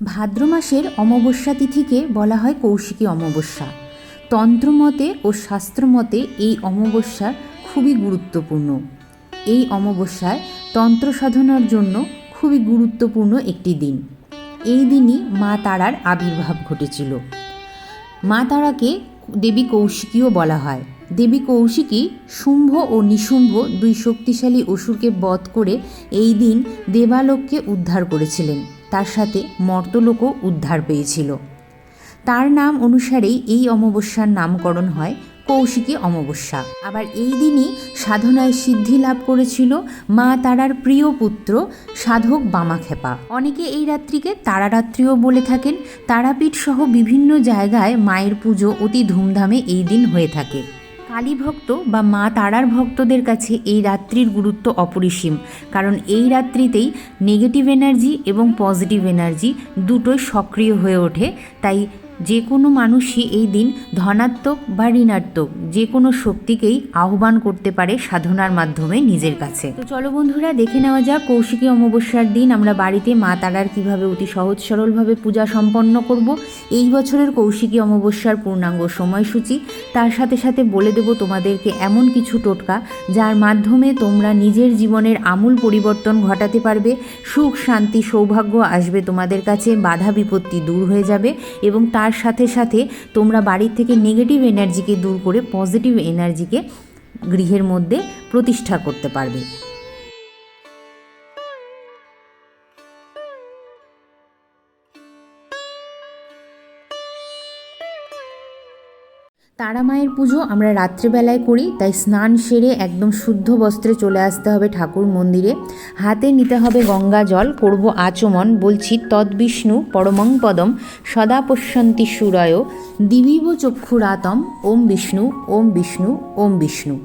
ভাদ্র মাসের অমাবস্যা তিথিকে বলা হয় কৌশিকী অমাবস্যা। তন্ত্রমতে ও শাস্ত্রমতে এই অমাবস্যা খুবই গুরুত্বপূর্ণ। এই অমাবস্যায় তন্ত্র সাধনার জন্য খুবই গুরুত্বপূর্ণ একটি দিন। এই দিনই মা তারার আবির্ভাব ঘটেছিল। মা তারাকে দেবী কৌশিকীও বলা হয়। দেবী কৌশিকী শুম্ভ ও নিশুম্ভ দুই শক্তিশালী অসুরকে বধ করে এই দিন দেবালোককে উদ্ধার করেছিলেন। তার সাথে মর্তলোকও উদ্ধার পেয়েছিল। তার নাম অনুসারেই এই অমাবস্যার নামকরণ হয় কৌশিকী অমাবস্যা। আবার এই দিনই সাধনায় সিদ্ধি লাভ করেছিল মা তারার প্রিয় পুত্র সাধক বামাখ্যাপা। অনেকে এই রাত্রিকে তারারাত্রিও বলে থাকেন। তারাপীঠ সহ বিভিন্ন জায়গায় মায়ের পুজো অতি ধুমধামে এই দিন হয়ে থাকে। কালী ভক্ত বা মা তারার ভক্তদের কাছে এই রাত্রির গুরুত্ব অপরিসীম। কারণ এই রাত্রিতেই নেগেটিভ এনার্জি এবং পজিটিভ এনার্জি দুটোই সক্রিয় হয়ে ওঠে। তাই যে কোনো মানুষই এই দিন ধনাত্মক বা ঋণাত্মক যে কোনো শক্তিকেই আহ্বান করতে পারে সাধনার মাধ্যমে নিজের কাছে। তো চলো বন্ধুরা, দেখে নেওয়া যাক কৌশিকী অমাবস্যার দিন আমরা বাড়িতে মা তারার কীভাবে অতি সহজ সরলভাবে পূজা সম্পন্ন করব। এই বছরের কৌশিকী অমাবস্যার পূর্ণাঙ্গ সময়সূচি, তার সাথে সাথে বলে দেব তোমাদেরকে এমন কিছু টোটকা যার মাধ্যমে তোমরা নিজের জীবনের আমূল পরিবর্তন ঘটাতে পারবে, সুখ, শান্তি, সৌভাগ্য আসবে তোমাদের কাছে, বাধা বিপত্তি দূর হয়ে যাবে এবং তার সাথে সাথে তোমরা বাড়ির থেকে নেগেটিভ এনার্জিকে দূর করে পজিটিভ এনার্জিকে গৃহের মধ্যে প্রতিষ্ঠা করতে পারবে। তারা মায়ের পুজো আমরা রাত্রেবেলায় করি, তাই স্নান সেরে একদম শুদ্ধ বস্ত্রে চলে আসতে হবে ঠাকুর মন্দিরে। হাতে নিতে হবে গঙ্গা জল, করব আচমন, বলছি তদ্বিষ্ণু পরমং পদম, সদা পশ্যন্তি সুরয়, দিবিব চক্ষুরাতম, ওম বিষ্ণু ওম বিষ্ণু ওম বিষ্ণু।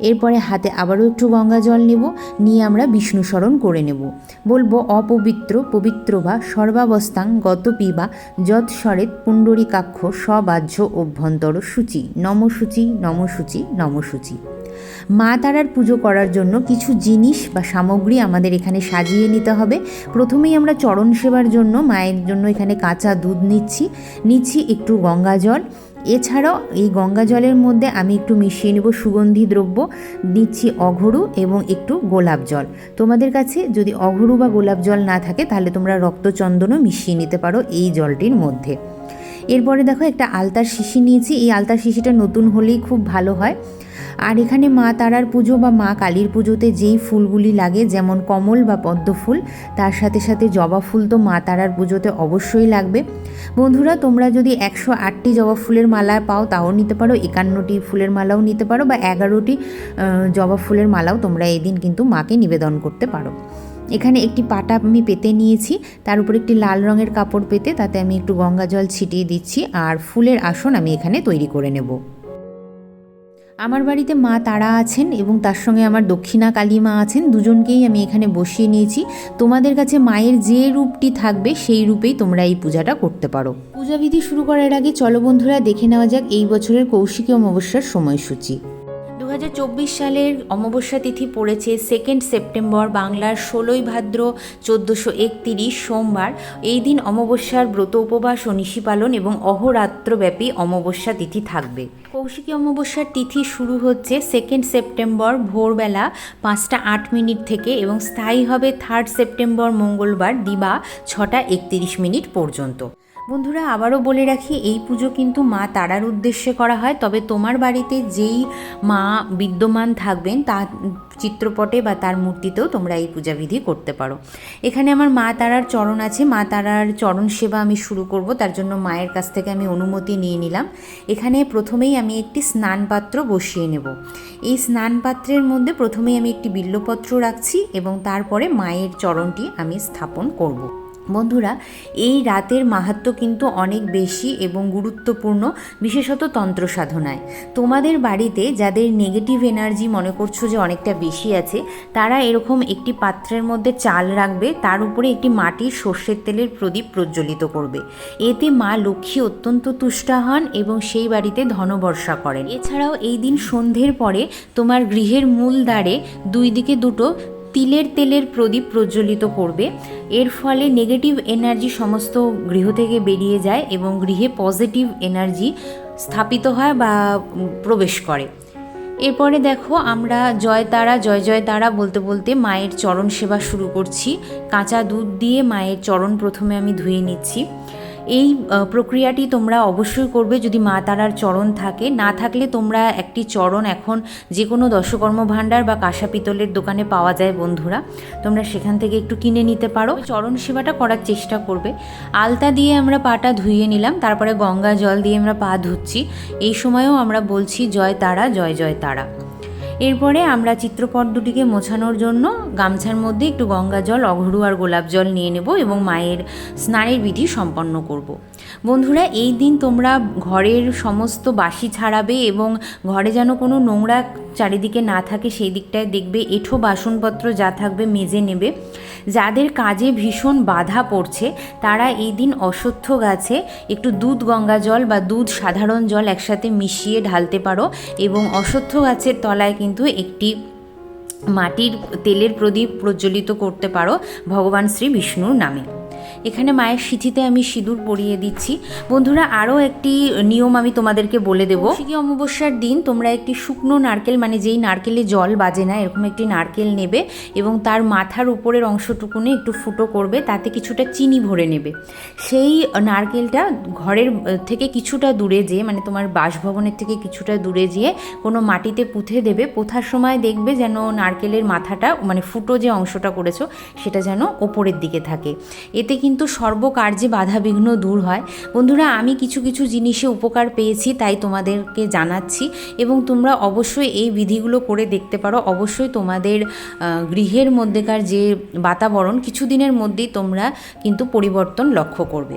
এরপরে হাতে আবারও একটু গঙ্গা জল নেব, নিয়ে আমরা বিষ্ণু স্মরণ করে নেব। বলব অপবিত্র, পবিত্র বা সর্বাবস্থাং গত পিবা যৎ স্বরেত পুণ্ডরীকাক্ষ সবাহ্য অভ্যন্তর সূচি, নমসূচি নমসূচি নমসূচি। মা তারার পুজো করার জন্য কিছু জিনিস বা সামগ্রী আমাদের এখানে সাজিয়ে নিতে হবে। প্রথমেই আমরা চরণ সেবার জন্য, মায়ের জন্য এখানে কাঁচা দুধ নিচ্ছি। নিচ্ছি একটু গঙ্গা জল এছাড়াও এই গঙ্গা জলের মধ্যে আমি একটু মিশিয়ে নেব সুগন্ধি দ্রব্য, দিচ্ছি অঘরু এবং একটু গোলাপ জল। তোমাদের কাছে যদি অঘরু বা গোলাপ জল না থাকে, তাহলে তোমরা রক্তচন্দনও মিশিয়ে নিতে পারো এই জলটির মধ্যে। এরপরে দেখো একটা আলতার শিশি নিয়েছি। এই আলতার শিশিটা নতুন হলেই খুব ভালো হয়। আর এখানে মা তারার পুজো বা মা কালীর পুজোতে যেই ফুলগুলি লাগে, যেমন কমল বা পদ্ম ফুল তার সাথে সাথে জবা ফুল তো মা তারার পুজোতে অবশ্যই লাগবে। বন্ধুরা, তোমরা যদি একশো আটটি জবা ফুলের মালা পাও, তাও নিতে পারো। একান্নটি ফুলের মালাও নিতে পারো বা এগারোটি জবা ফুলের মালাও তোমরা এই দিন কিন্তু মাকে নিবেদন করতে পারো। এখানে একটি পাটা আমি পেতে নিয়েছি। তার উপর একটি লাল রঙের কাপড় পেতে, তাতে আমি একটু গঙ্গা জল ছিটিয়ে দিচ্ছি আর ফুলের আসন আমি এখানে তৈরি করে নেব। আমার বাড়িতে মা তারা আছেন এবং তার সঙ্গে আমার দক্ষিণা কালী মা আছেন। দুজনকেই আমি এখানে বসিয়ে নিয়েছি। তোমাদের কাছে মায়ের যে রূপটি থাকবে, সেই রূপেই তোমরা এই পূজাটা করতে পারো। পূজাবিধি শুরু করার আগে চলো বন্ধুরা, দেখে নেওয়া যাক এই বছরের কৌশিকী অমাবস্যার সময়সূচি। দু হাজার চব্বিশ সালের অমাবস্যা তিথি পড়েছে সেকেন্ড সেপ্টেম্বর বাংলার ষোলোই ভাদ্র চোদ্দোশো একতিরিশ সোমবার। এই দিন অমাবস্যার ব্রত উপবাস ও নিশি পালন এবং অহরাত্রব্যাপী অমাবস্যা তিথি থাকবে। কৌশিকী অমাবস্যার তিথি শুরু হচ্ছে সেকেন্ড সেপ্টেম্বর ভোরবেলা পাঁচটা আট মিনিট থেকে এবং স্থায়ী হবে থার্ড সেপ্টেম্বর মঙ্গলবার দিবা ছটা একতিরিশ মিনিট পর্যন্ত। বন্ধুরা, আবারও বলে রাখি, এই পুজো কিন্তু মা তারার উদ্দেশ্যে করা হয়। তবে তোমার বাড়িতে যেই মা বিদ্যমান থাকবেন, তার চিত্রপটে বা তার মূর্তিতেও তোমরা এই পূজাবিধি করতে পারো। এখানে আমার মা তারার চরণ আছে। মা তারার চরণ সেবা আমি শুরু করব। তার জন্য মায়ের কাছ থেকে আমি অনুমতি নিয়ে নিলাম। এখানে প্রথমেই আমি একটি স্নান পাত্র বসিয়ে নেব। এই স্নান পাত্রের মধ্যে প্রথমেই আমি একটি বিল্লপত্র রাখছি এবং তারপরে মায়ের চরণটি আমি স্থাপন করব। বন্ধুরা, এই রাতের মাহাত্ম কিন্তু অনেক বেশি এবং গুরুত্বপূর্ণ, বিশেষত তন্ত্র সাধনায়। তোমাদের বাড়িতে যাদের নেগেটিভ এনার্জি মনে করছ যে অনেকটা বেশি আছে, তারা এরকম একটি পাত্রের মধ্যে চাল রাখবে, তার উপরে একটি মাটির সর্ষের তেলের প্রদীপ প্রজ্বলিত করবে। এতে মা লক্ষ্মী অত্যন্ত তুষ্টা হন এবং সেই বাড়িতে ধনবর্ষা করেন। এছাড়াও এই দিন সন্ধ্যের পরে তোমার গৃহের মূল দ্বারে দুই দিকে দুটো তিলের তেলের প্রদীপ প্রজ্বলিত করবে। এর ফলে নেগেটিভ এনার্জি সমস্ত গৃহ থেকে বেরিয়ে যায় এবং গৃহে পজিটিভ এনার্জি স্থাপিত হয় বা প্রবেশ করে। এরপরে দেখো, আমরা জয় তারা, জয় জয় তারা বলতে বলতে মায়ের চরণ সেবা শুরু করছি। কাঁচা দুধ দিয়ে মায়ের চরণ প্রথমে আমি ধুয়ে নিচ্ছি। এই প্রক্রিয়াটি তোমরা অবশ্যই করবে যদি মা তারার চরণ থাকে। না থাকলে তোমরা একটি চরণ এখন যে কোনো দশকর্ম ভাণ্ডার বা কাঁসা পিতলের দোকানে পাওয়া যায় বন্ধুরা। তোমরা সেখান থেকে একটু কিনে নিতে পারো। চরণ সেবাটা করার চেষ্টা করবে। আলতা দিয়ে আমরা পাটা ধুয়ে নিলাম, তারপরে গঙ্গা জল দিয়ে আমরা পা ধুচ্ছি। এই সময়েও আমরা বলছি, জয় তারা, জয় জয় তারা। এরপরে আমরা চিত্রপট দুটিকে মোছানোর জন্য গামছার মধ্যে একটু গঙ্গা জল, অঘরু আর গোলাপ জল নিয়ে নেব এবং মায়ের স্নানের বিধি সম্পন্ন করব। বন্ধুরা, এই দিন তোমরা ঘরের সমস্ত বাসি ছাড়াবে এবং ঘরে যেন কোনো নোংরা চারিদিকে না থাকে, সেই দিকটায় দেখবে, এঁঠো বাসনপত্র যা থাকবে মেজে নেবে। যাদের কাজে ভীষণ বাধা পড়ছে, তারা এই দিন অশ্বত্থ গাছে একটু দুধ, গঙ্গা জল বা দুধ, সাধারণ জল একসাথে মিশিয়ে ঢালতে পারো এবং অশ্বত্থ গাছের তলায় কিন্তু একটি মাটির তেলের প্রদীপ প্রজ্বলিত করতে পারো ভগবান শ্রী বিষ্ণুর নামে। এখানে মায়ের সিঁথিতে আমি সিঁদুর পরিয়ে দিচ্ছি। বন্ধুরা, আরও একটি নিয়ম আমি তোমাদেরকে বলে দেবো। কৌশিকী অমাবস্যার দিন তোমরা একটি শুকনো নারকেল মানে যেই নারকেলে জল বাজে না, এরকম একটি নারকেল নেবে এবং তার মাথার উপরের অংশটুকুনে একটু ফুটো করবে, তাতে কিছুটা চিনি ভরে নেবে। সেই নারকেলটা ঘরের থেকে কিছুটা দূরে যেয়ে মানে তোমার বাসভবনের থেকে কিছুটা দূরে যেয়ে কোনো মাটিতে পুঁথে দেবে। পোথার সময় দেখবে যেন নারকেলের মাথাটা মানে ফুটো যে অংশটা করেছ, সেটা যেন ওপরের দিকে থাকে। এতে কিন্তু সর্বকার্যে বাধা বিঘ্ন দূর হয়। বন্ধুরা, আমি কিছু কিছু জিনিসে উপকার পেয়েছি, তাই তোমাদেরকে জানাচ্ছি এবং তোমরা অবশ্যই এই বিধিগুলো করে দেখতে পারো। অবশ্যই তোমাদের গৃহের মধ্যেকার যে বাতাবরণ, কিছুদিনের মধ্যেই তোমরা কিন্তু পরিবর্তন লক্ষ্য করবে।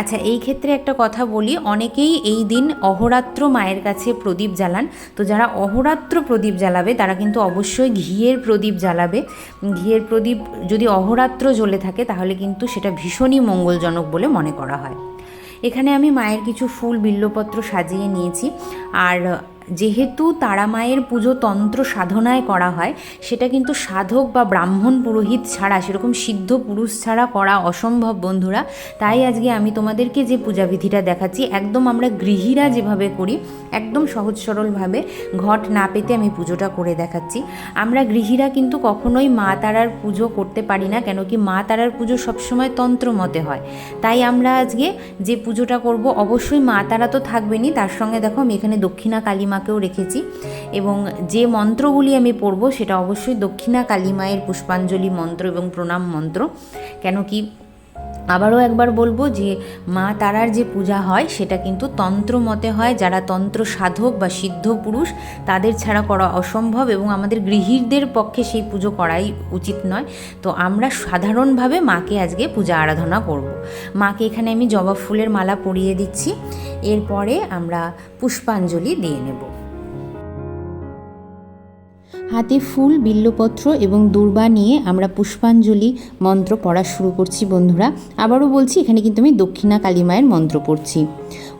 আচ্ছা এই ক্ষেত্রে একটা কথা বলি, অনেকেই এই দিন অহরাত্র মায়ের কাছে প্রদীপ জ্বালান। তো যারা অহরাত্র প্রদীপ জ্বালাবে, তারা কিন্তু অবশ্যই ঘিয়ের প্রদীপ জ্বালাবে। ঘিয়ের প্রদীপ যদি অহরাত্র জ্বলে থাকে, তাহলে কিন্তু সেটা ভীষণই মঙ্গলজনক বলে মনে করা হয়। এখানে আমি মায়ের কিছু ফুল, বিল্লপত্র সাজিয়ে নিয়েছি। আর যেহেতু তারা মায়ের পুজো তন্ত্র সাধনায় করা হয়, সেটা কিন্তু সাধক বা ব্রাহ্মণ পুরোহিত ছাড়া, সেরকম সিদ্ধ পুরুষ ছাড়া করা অসম্ভব বন্ধুরা। তাই আজকে আমি তোমাদেরকে যে পূজাবিধিটা দেখাচ্ছি, একদম আমরা গৃহীরা যেভাবে করি, একদম সহজ সরলভাবে ঘট না পেতে আমি পুজোটা করে দেখাচ্ছি। আমরা গৃহীরা কিন্তু কখনোই মা তারার পুজো করতে পারি না, কেন কি মা তারার পুজো সবসময় তন্ত্র মতে হয়। তাই আমরা আজকে যে পুজোটা করব, অবশ্যই মা তারা তো থাকবেনই। তার সঙ্গে দেখো আমি এখানে দক্ষিণা কালী মাকেও রেখেছি এবং যে মন্ত্রগুলি আমি পড়ব সেটা অবশ্যই দক্ষিণা কালী মায়ের পুষ্পাঞ্জলি মন্ত্র এবং প্রণাম মন্ত্র। কেন কি আবারও একবার বলব যে মা তারার যে পূজা হয় সেটা কিন্তু তন্ত্র মতে হয়। যারা তন্ত্র সাধক বা সিদ্ধ পুরুষ তাদের ছাড়া করা অসম্ভব এবং আমাদের গৃহীরদের পক্ষে সেই পুজো করাই উচিত নয়। তো আমরা সাধারণভাবে মাকে আজকে পূজা আরাধনা করব। মাকে এখানে আমি জবা ফুলের মালা পরিয়ে দিচ্ছি। এরপরে আমরা পুষ্পাঞ্জলি দিয়ে নেব। হাতে ফুল, বিল্লপত্র এবং দুর্বা নিয়ে আমরা পুষ্পাঞ্জলি মন্ত্র পড়া শুরু করছি, বন্ধুরা। আবারও বলছি, এখানে কিন্তু আমি দক্ষিণা কালী মায়ের মন্ত্র পড়ছি।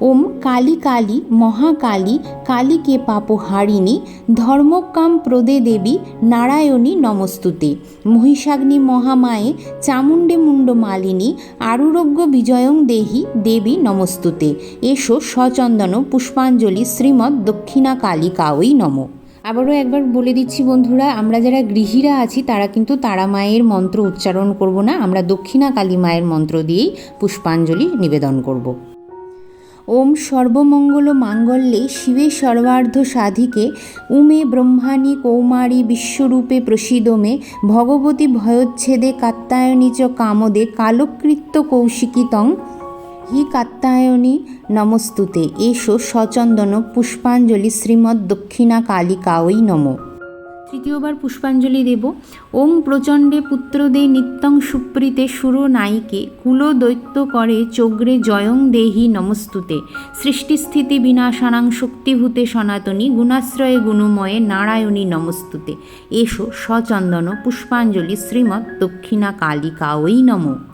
ওম কালী কালী, মহাকালী কালীকে পাপহারিণী ধর্মকাম প্রদে দেবী, নারায়ণী নমস্তুতে। মহিষাগ্নি মহামায়ে, চামুণ্ডে মুণ্ড মালিনী আরুরোগ্য বিজয়ং দেহি দেবী নমস্তুতে। এসো সচন্দন পুষ্পাঞ্জলি শ্রীমৎ দক্ষিণা কালী কাওই নমঃ। আবারও একবার বলে দিচ্ছি বন্ধুরা, আমরা যারা গৃহীরা আছি, তারা কিন্তু তারা মায়ের মন্ত্র উচ্চারণ করব না। আমরা দক্ষিণা কালী মায়ের মন্ত্র দিয়েই পুষ্পাঞ্জলি নিবেদন করব। ওম সর্বমঙ্গল মাঙ্গল্যে শিবে সর্বার্ধ সাধিকে, উমে ব্রহ্মাণী কৌমারী বিশ্বরূপে প্রসিদমে ভগবতী ভয়োচ্ছেদে কাত্তায়নী কামদে কালকৃত্য কৌশিকিতং হি কাত্তায়নী নমস্তুতে এসো সচন্দন পুষ্পাঞ্জলি শ্রীমৎ দক্ষিণা কালী কাওই নম তৃতীয়বার পুষ্পাঞ্জলি দেব। ওং প্রচণ্ডে পুত্রদে নিত্যং সুপ্রীতে সুর নায়িকে কুল দৈত্য করে চোগ্রে জয়ং দেহি নমস্তুতে। সৃষ্টিস্থিতি বিনাশানাং শক্তিভূতে সনাতনী গুণাশ্রয়ে গুণময়ে নারায়ণী নমস্তুতে। এসো সচন্দন পুষ্পাঞ্জলি শ্রীমৎ দক্ষিণা কালী কাওই নমঃ।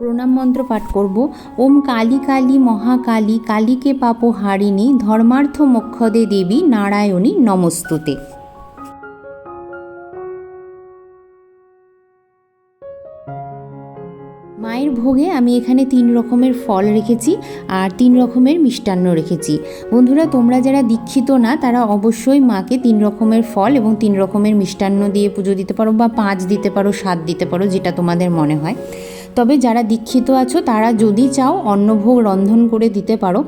প্রণাম মন্ত্র পাঠ করব। ওম কালী কালী মহাকালী কালীকে পাপ হারিণী ধর্মার্থ মোক্ষদে দেবী নারায়ণী নমস্তুতে। মায়ের ভোগে আমি এখানে তিন রকমের ফল রেখেছি আর তিন রকমের মিষ্টান্ন রেখেছি। বন্ধুরা, তোমরা যারা দীক্ষিত না, তারা অবশ্যই মাকে তিন রকমের ফল এবং তিন রকমের মিষ্টান্ন দিয়ে পুজো দিতে পারো বা পাঁচ দিতে পারো, সাত দিতে পারো, যেটা তোমাদের মনে হয়। তবে যারা দীক্ষিত আছো, তারা যদি চাও অন্নভোগ রন্ধন করে দিতে পারো।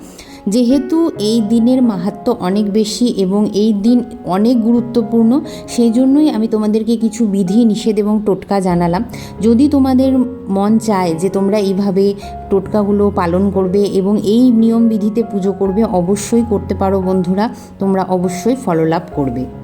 যেহেতু এই দিনের মাহাত্ম্য অনেক বেশি এবং এই দিন অনেক গুরুত্বপূর্ণ, সেই জন্যই আমি তোমাদেরকে কিছু বিধি, নিষেধ এবং টোটকা জানালাম। যদি তোমাদের মন চায় যে তোমরা এইভাবে টোটকাগুলো পালন করবে এবং এই নিয়ম বিধিতে পুজো করবে, অবশ্যই করতে পারো বন্ধুরা। তোমরা অবশ্যই ফললাভ করবে।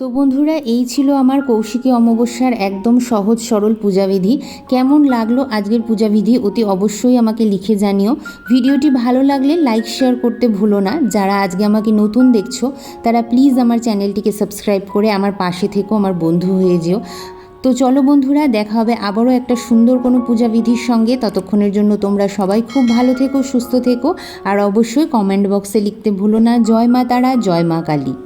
তো বন্ধুরা, এই ছিল আমার কৌশিকী অমাবস্যার একদম সহজ, সরল পূজাবিধি। কেমন লাগল আজকের পূজাবিধি অতি অবশ্যই আমাকে লিখে জানিও। ভিডিওটি ভালো লাগলে লাইক, শেয়ার করতে ভুলো না। যারা আজকে আমাকে নতুন দেখছ, তারা প্লিজ আমার চ্যানেলটিকে সাবস্ক্রাইব করে আমার পাশে থেকো, আমার বন্ধু হয়ে যেও। তো চলো বন্ধুরা, দেখা হবে আবারও একটা সুন্দর কোনো পূজা বিধির সঙ্গে। ততক্ষণের জন্য তোমরা সবাই খুব ভালো থেকো, সুস্থ থেকো। আর অবশ্যই কমেন্ট বক্সে লিখতে ভুলো না, জয় মা তারা, জয় মা কালী।